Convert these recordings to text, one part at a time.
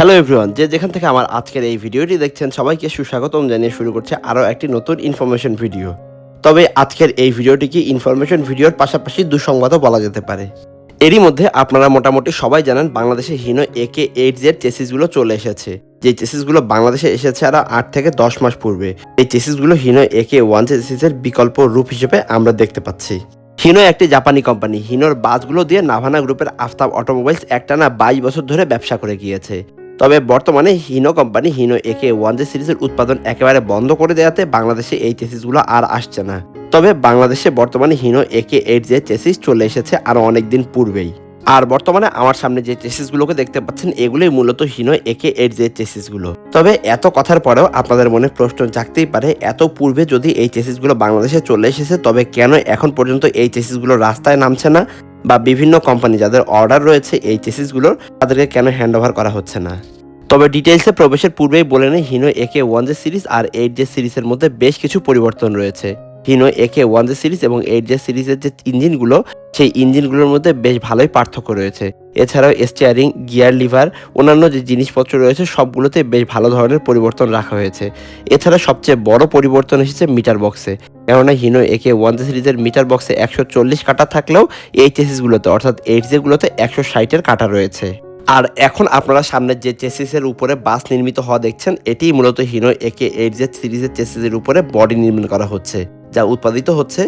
Hello everyone যে যেখান থেকে আমার আজকের এই ভিডিওটি দেখছেন, সবাইকে সুস্বাগতম জানিয়ে শুরু করছে আরও একটি নতুন ইনফরমেশন ভিডিও তবে আজকের এই ভিডিওটিকে ইনফরমেশন ভিডিওর পাশাপাশি দুঃসংবাদও বলা যেতে পারে? এরই মধ্যে আপনারা মোটামুটি সবাই জানেন বাংলাদেশে হিনো একে এইট জেড চেসিসগুলো চলে এসেছে। যে চেসিসগুলো বাংলাদেশে এসেছে আরও আট থেকে দশ মাস পূর্বে, এই চেসিসগুলো হিনো একে ওয়ান চেসিসের বিকল্প রূপ হিসেবে আমরা দেখতে পাচ্ছি। হিনো একটি জাপানি কোম্পানি হিনোর বাসগুলো দিয়ে নাভানা গ্রুপের আফতাব অটোমোবাইলস একটানা বাইশ বছর ধরে ব্যবসা করে গিয়েছে। তবে বর্তমানে Hino company Hino AK one J সিরিজের উৎপাদন একেবারে বন্ধ করে দেওয়াতে বাংলাদেশে এই চেসিসগুলো আর আসছে না। তবে বাংলাদেশে বর্তমানে হিনো একে এইট জে চেসিস চলে এসেছে আরও অনেকদিন পূর্বেই। আর বর্তমানে আমার সামনে যে চেসিসগুলোকে দেখতে পাচ্ছেন, এগুলোই মূলত হিনো একে এইট জে চেসিসগুলো তবে এত কথার পরেও আপনাদের মনে প্রশ্ন জাগতেই পারে, এত পূর্বে যদি এই চেসিসগুলো বাংলাদেশে চলে এসেছে, তবে কেন এখন পর্যন্ত এই চেসিসগুলো রাস্তায় নামছে না? বা বিভিন্ন কোম্পানি যাদের অর্ডার রয়েছে এই চেসিসগুলোর তাদেরকে কেন হ্যান্ড ওভার করা হচ্ছে না? তবে ডিটেলসে প্রবেশের পূর্বেই বলে নেই Hino AK one J series আর এইট জে সিরিজের মধ্যে বেশ কিছু পরিবর্তন রয়েছে। Hino AK one J series এবং এইট জে সিরিজের যে ইঞ্জিনগুলো সেই ইঞ্জিনগুলোর মধ্যে বেশ ভালোই পার্থক্য রয়েছে। এছাড়াও স্টিয়ারিং গিয়ার লিভার অন্যান্য যে জিনিসপত্র রয়েছে, সবগুলোতে বেশ ভালো ধরনের পরিবর্তন রাখা হয়েছে। এছাড়া সবচেয়ে বড় পরিবর্তন এসেছে মিটার বক্সে কেননা হিনো একে ওয়ান সিরিজের মিটার বক্সে একশো চল্লিশ কাটা থাকলেও এই চেসিসগুলোতে অর্থাৎ এইট জেগুলোতে একশো ষাটের কাটা রয়েছে। আর এখন আপনারা সামনের যে চেসিসের উপরে বাস নির্মিত হওয়া দেখছেন এটি মূলত হিনো একে এইট জেড সিরিজের চেসিসের উপরে বডি নির্মাণ করা হচ্ছে। যা উৎপাদিত হচ্ছে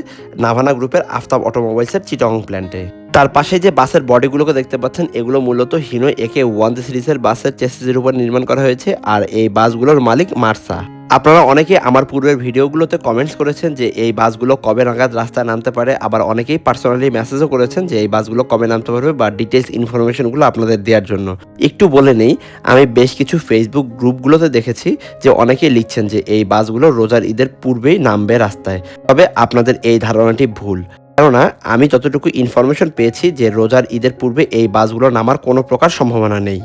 নাভানা গ্রুপের আফতাব অটোমোবাইলসের চিটং প্ল্যান্টে। তার পাশে যে বাসের বডিগুলোকে দেখতে পাচ্ছেন, এগুলো মূলত হিনো একে ওয়ান সিরিজের বাসের চেসিসের উপর নির্মাণ করা হয়েছে, আর এই বাসগুলোর মালিক মার্সা। আপনারা অনেকে আমার পূর্বের ভিডিওগুলোতে কমেন্টস করেছেন যে এই বাসগুলো কবে নাগাদ রাস্তায় নামতে পারে। আবার অনেকেই পার্সোনালি মেসেজও করেছেন যে এই বাসগুলো কবে নামতে পারবে বা ডিটেলস ইনফরমেশনগুলো আপনাদের দেওয়ার জন্য। একটু বলে নেই, আমি বেশ কিছু ফেসবুক গ্রুপগুলোতে দেখেছি যে অনেকেই লিখছেন যে এই বাসগুলো রোজার ঈদের পূর্বেই নামবে রাস্তায়। তবে আপনাদের এই ধারণাটি ভুল। কেননা আমি যতটুকু ইনফরমেশন পেয়েছি যে রোজার ঈদের পূর্বে এই বাসগুলো নামার কোনো প্রকার সম্ভাবনা নেই।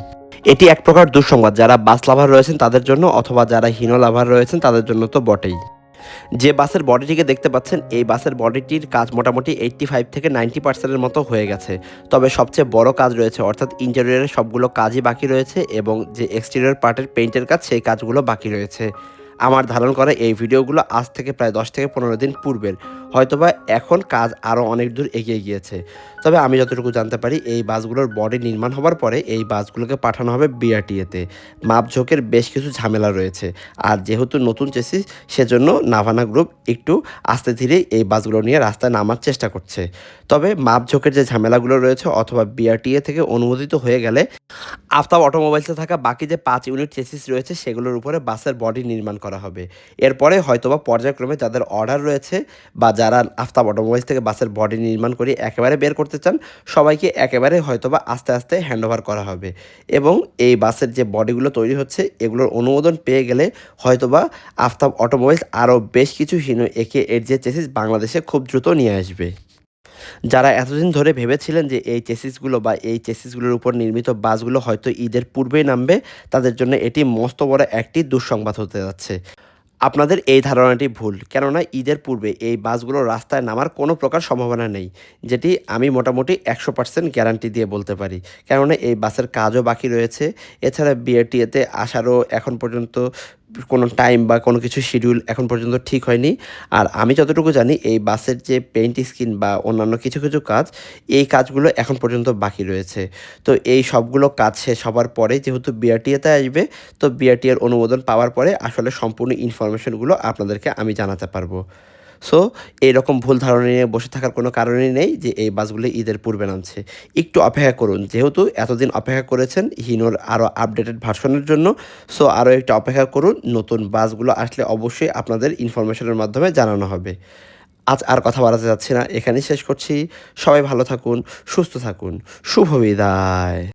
এটি এক প্রকার দুঃসংবাদ। যারা বাস লাভার রয়েছেন তাদের জন্য অথবা যারা হিনো লাভার রয়েছেন তাদের জন্য তো বটেই। যে বাসের বডিটিকে দেখতে পাচ্ছেন, এই বাসের বডিটির কাজ মোটামুটি এইট্টি ফাইভ থেকে নাইনটি পার্সেন্টের মতো হয়ে গেছে। তবে সবচেয়ে বড় কাজ রয়েছে, অর্থাৎ ইন্টেরিয়রের সবগুলো কাজই বাকি রয়েছে এবং যে এক্সটেরিয়র পার্টের পেইন্টের কাজ, সেই কাজগুলো বাকি রয়েছে। আমার ধারণ করা এই ভিডিওগুলো আজ থেকে প্রায় দশ থেকে পনেরো দিন পূর্বের। হয়তোবা এখন কাজ আরও অনেক দূর এগিয়ে গিয়েছে। তবে আমি যতটুকু জানতে পারি, এই বাসগুলোর বডি নির্মাণ হওয়ার পরে এই বাসগুলোকে পাঠানো হবে বিআরটিএতে মাপঝোঁকের বেশ কিছু ঝামেলা রয়েছে। আর যেহেতু নতুন চেসিস সেজন্য নাভানা গ্রুপ একটু আস্তে ধীরে এই বাসগুলো নিয়ে রাস্তায় নামার চেষ্টা করছে। তবে মাপঝোঁকের যে ঝামেলাগুলো রয়েছে, অথবা বিআরটিএ থেকে অনুমোদিত হয়ে গেলে আফতাব অটোমোবাইলসে থাকা বাকি যে পাঁচ ইউনিট চেসিস রয়েছে, সেগুলোর উপরে বাসের বডি নির্মাণ করা হবে। এরপরে হয়তোবা পর্যায়ক্রমে যাদের অর্ডার রয়েছে, বা যারা আফতাব অটোমোবাইলস থেকে বাসের বডি নির্মাণ করে একেবারে বের করতে চান, সবাইকে একেবারে হয়তোবা আস্তে আস্তে হ্যান্ড ওভার করা হবে। এবং এই বাসের যে বডিগুলো তৈরি হচ্ছে, এগুলোর অনুমোদন পেয়ে গেলে হয়তোবা আফতাব অটোমোবাইলস আরও বেশ কিছু হিনো একে এর যে চেসিস বাংলাদেশে খুব দ্রুত নিয়ে আসবে। যারা এতদিন ধরে ভেবেছিলেন যে এই চেসিসগুলো বা এই চেসিসগুলোর উপর নির্মিত বাসগুলো হয়তো ঈদের পূর্বেই নামবে, তাদের জন্য এটি মস্ত বড় একটি দুঃসংবাদ হতে যাচ্ছে। আপনাদের এই ধারণাটি ভুল। কেননা ঈদের পূর্বে এই বাসগুলো রাস্তায় নামার কোনো প্রকার সম্ভাবনা নেই, যেটি আমি মোটামুটি একশো পার্সেন্ট গ্যারান্টি দিয়ে বলতে পারি। কেননা এই বাসের কাজও বাকি রয়েছে। এছাড়া বিআরটিএতে আসারও এখন পর্যন্ত কোনো টাইম বা কোনো কিছু শিডিউল এখন পর্যন্ত ঠিক হয়নি। আর আমি যতটুকু জানি, এই বাসের যে পেইন্ট স্কিন বা অন্যান্য কিছু কিছু কাজ, এই কাজগুলো এখন পর্যন্ত বাকি রয়েছে। তো এই সবগুলো কাজ শেষ হবার পরে যেহেতু বিআরটিএতে আসবে, তো বিআরটিএর অনুমোদন পাওয়ার পরে আসলে সম্পূর্ণ ইনফরমেশনগুলো আপনাদেরকে আমি জানাতে পারব। সো এইরকম ভুল ধারণা নিয়ে বসে থাকার কোনো কারণই নেই যে এই বাসগুলি ঈদের পূর্বে নামছে। একটু অপেক্ষা করুন, যেহেতু এতদিন অপেক্ষা করেছেন হিনোর আরও আপডেটেড ভার্সনের জন্য সো আরও একটু অপেক্ষা করুন, নতুন বাসগুলো আসলে অবশ্যই আপনাদের ইনফরমেশনের মাধ্যমে জানানো হবে। আজ আর কথা বাড়াতে যাচ্ছি না, এখানেই শেষ করছি। সবাই ভালো থাকুন, সুস্থ থাকুন। শুভ বিদায়।